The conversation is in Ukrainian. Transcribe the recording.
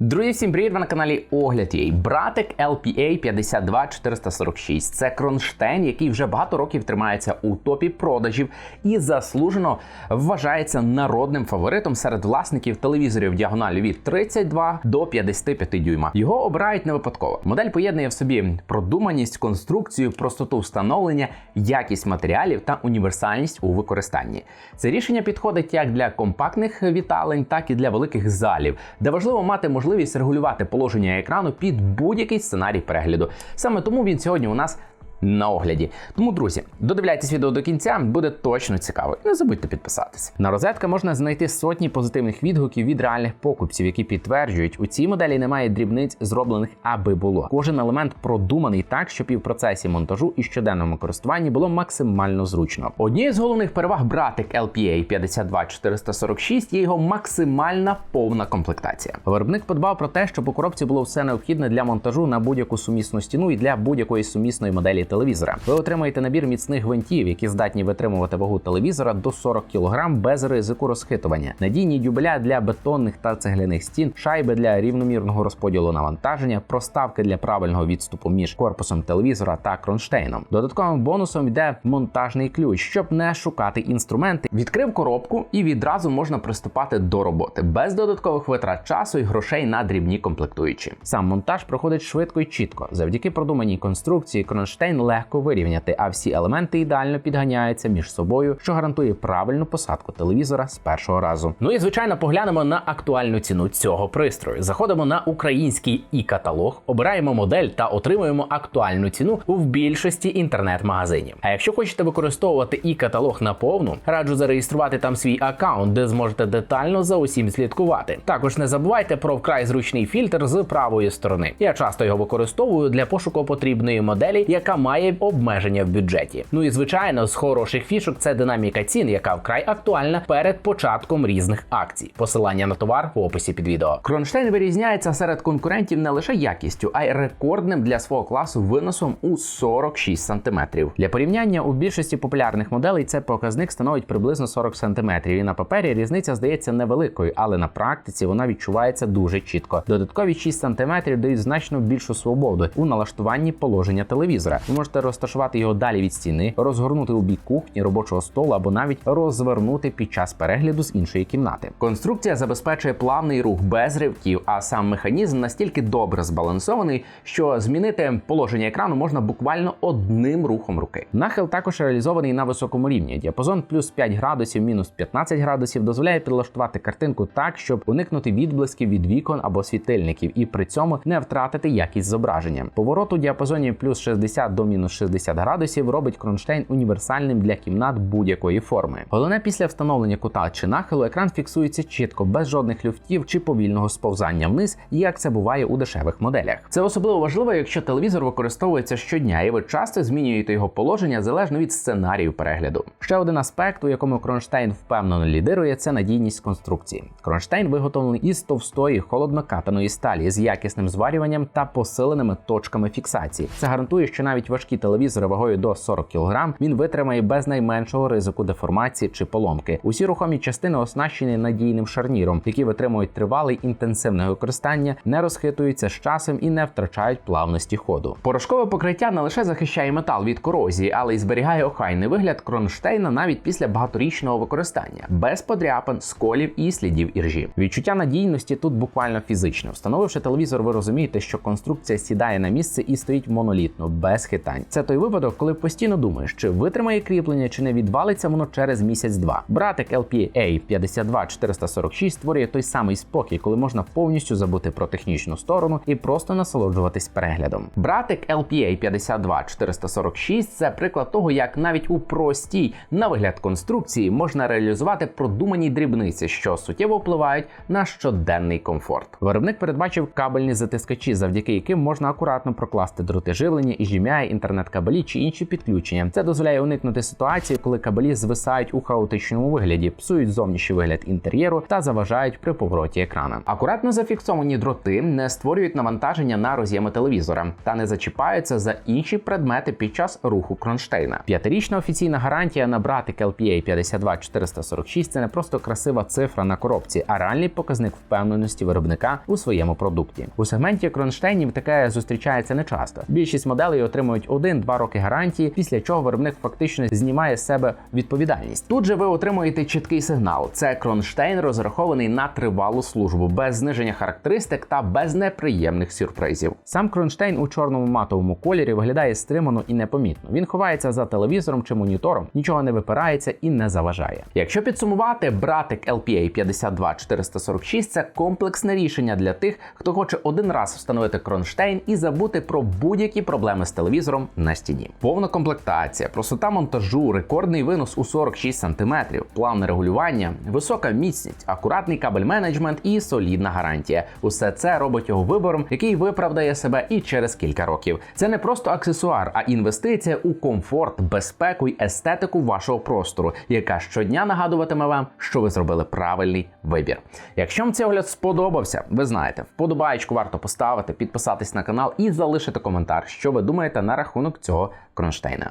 Друзі, всім привіт! Ви на каналі Огляд її. Братик LPA 52446. Це кронштейн, який вже багато років тримається у топі продажів і заслужено вважається народним фаворитом серед власників телевізорів діагоналю від 32 до 55 дюйма. Його обирають не випадково. Модель поєднує в собі продуманість, конструкцію, простоту встановлення, якість матеріалів та універсальність у використанні. Це рішення підходить як для компактних віталень, так і для великих залів, де важливо мати можливість можливість регулювати положення екрану під будь-який сценарій перегляду. Саме тому він сьогодні у нас на огляді. Тому, друзі, додивляйтесь відео до кінця, буде точно цікаво. І не забудьте підписатися. На розетка можна знайти сотні позитивних відгуків від реальних покупців, які підтверджують, у цій моделі немає дрібниць, зроблених аби було. Кожен елемент продуманий так, щоб і в процесі монтажу і щоденному користуванні було максимально зручно. Однією з головних переваг братик LPA 52446 є його максимальна повна комплектація. Виробник подбав про те, щоб у коробці було все необхідне для монтажу на будь-яку сумісну стіну і для будь-якої сумісної моделі телевізора. Ви отримаєте набір міцних гвинтів, які здатні витримувати вагу телевізора до 40 кг без ризику розхитування, надійні дюбеля для бетонних та цегляних стін, шайби для рівномірного розподілу навантаження, проставки для правильного відступу між корпусом телевізора та кронштейном. Додатковим бонусом йде монтажний ключ, щоб не шукати інструменти. Відкрив коробку і відразу можна приступати до роботи без додаткових витрат часу і грошей на дрібні комплектуючі. Сам монтаж проходить швидко і чітко завдяки продуманій конструкції. Кронштейн легко вирівняти, а всі елементи ідеально підганяються між собою, що гарантує правильну посадку телевізора з першого разу. Ну і звичайно, поглянемо на актуальну ціну цього пристрою. Заходимо на український і каталог, обираємо модель та отримуємо актуальну ціну в більшості інтернет-магазинів. А якщо хочете використовувати і каталог на повну, раджу зареєструвати там свій аккаунт, де зможете детально за усім слідкувати. Також не забувайте про вкрай зручний фільтр з правої сторони. Я часто його використовую для пошуку потрібної моделі, яка має обмеження в бюджеті. Ну і звичайно, з хороших фішок це динаміка цін, яка вкрай актуальна перед початком різних акцій. Посилання на товар в описі під відео. Кронштейн вирізняється серед конкурентів не лише якістю, а й рекордним для свого класу виносом у 46 см. Для порівняння у більшості популярних моделей цей показник становить приблизно 40 см. І на папері різниця здається невеликою, але на практиці вона відчувається дуже чітко. Додаткові 6 см дають значно більшу свободу у налаштуванні положення телевізора. Можете розташувати його далі від стіни, розгорнути у бік кухні, робочого столу або навіть розвернути під час перегляду з іншої кімнати. Конструкція забезпечує плавний рух без ривків, а сам механізм настільки добре збалансований, що змінити положення екрану можна буквально одним рухом руки. Нахил також реалізований на високому рівні. Діапазон плюс 5 градусів, мінус 15 градусів дозволяє підлаштувати картинку так, щоб уникнути відблисків від вікон або світильників, і при цьому не втратити якість зображення. Поворот у діапазоні плюс 60 до мінус 60 градусів робить кронштейн універсальним для кімнат будь-якої форми. Головне після встановлення кута чи нахилу екран фіксується чітко, без жодних люфтів чи повільного сповзання вниз, як це буває у дешевих моделях. Це особливо важливо, якщо телевізор використовується щодня, і ви часто змінюєте його положення залежно від сценарію перегляду. Ще один аспект, у якому кронштейн впевнено лідирує, це надійність конструкції. Кронштейн виготовлений із товстої холоднокатаної сталі з якісним зварюванням та посиленими точками фіксації. Це гарантує, що навіть важкі телевізори вагою до 40 кг він витримає без найменшого ризику деформації чи поломки. Усі рухомі частини оснащені надійним шарніром, які витримують тривале інтенсивне використання, не розхитуються з часом і не втрачають плавності ходу. Порошкове покриття не лише захищає метал від корозії, але й зберігає охайний вигляд кронштейна навіть після багаторічного використання, без подряпин, сколів і слідів іржі. Відчуття надійності тут буквально фізичне. Встановивши телевізор, ви розумієте, що конструкція сідає на місце і стоїть монолітно, без хитань. Це той випадок, коли постійно думаєш, чи витримає кріплення, чи не відвалиться воно через місяць-два. Братик LPA 52446 створює той самий спокій, коли можна повністю забути про технічну сторону і просто насолоджуватись переглядом. Братик LPA 52446 – це приклад того, як навіть у простій на вигляд конструкції можна реалізувати продумані дрібниці, що суттєво впливають на щоденний комфорт. Виробник передбачив кабельні затискачі, завдяки яким можна акуратно прокласти дроти живлення і жім'яє інтернет-кабелі чи інші підключення. Це дозволяє уникнути ситуації, коли кабелі звисають у хаотичному вигляді, псують зовнішній вигляд інтер'єру та заважають при повороті екрана. Акуратно зафіксовані дроти не створюють навантаження на роз'єми телевізора та не зачіпаються за інші предмети під час руху кронштейна. П'ятирічна офіційна гарантія на братик LPA 52446 – це не просто красива цифра на коробці, а реальний показник впевненості виробника у своєму продукті. У сегменті кронштейнів таке зустрічається нечасто. Більшість моделей отримують 1-2 роки гарантії, після чого виробник фактично знімає з себе відповідальність. Тут же ви отримуєте чіткий сигнал. Це кронштейн розрахований на тривалу службу, без зниження характеристик та без неприємних сюрпризів. Сам кронштейн у чорному матовому кольорі виглядає стримано і непомітно. Він ховається за телевізором чи монітором, нічого не випирається і не заважає. Якщо підсумувати, братик LPA 52446 – це комплексне рішення для тих, хто хоче один раз встановити кронштейн і забути про будь-які проблеми з телевізором на стіні. Повна комплектація, простота монтажу, рекордний винос у 46 см, плавне регулювання, висока міцність, акуратний кабель менеджмент і солідна гарантія. Усе це робить його вибором, який виправдає себе і через кілька років. Це не просто аксесуар, а інвестиція у комфорт, безпеку й естетику вашого простору, яка щодня нагадуватиме вам, що ви зробили правильний вибір. Якщо вам цей огляд сподобався, ви знаєте, вподобаєчку варто поставити, підписатись на канал і залишити коментар, що ви думаєте рахунок цього кронштейна.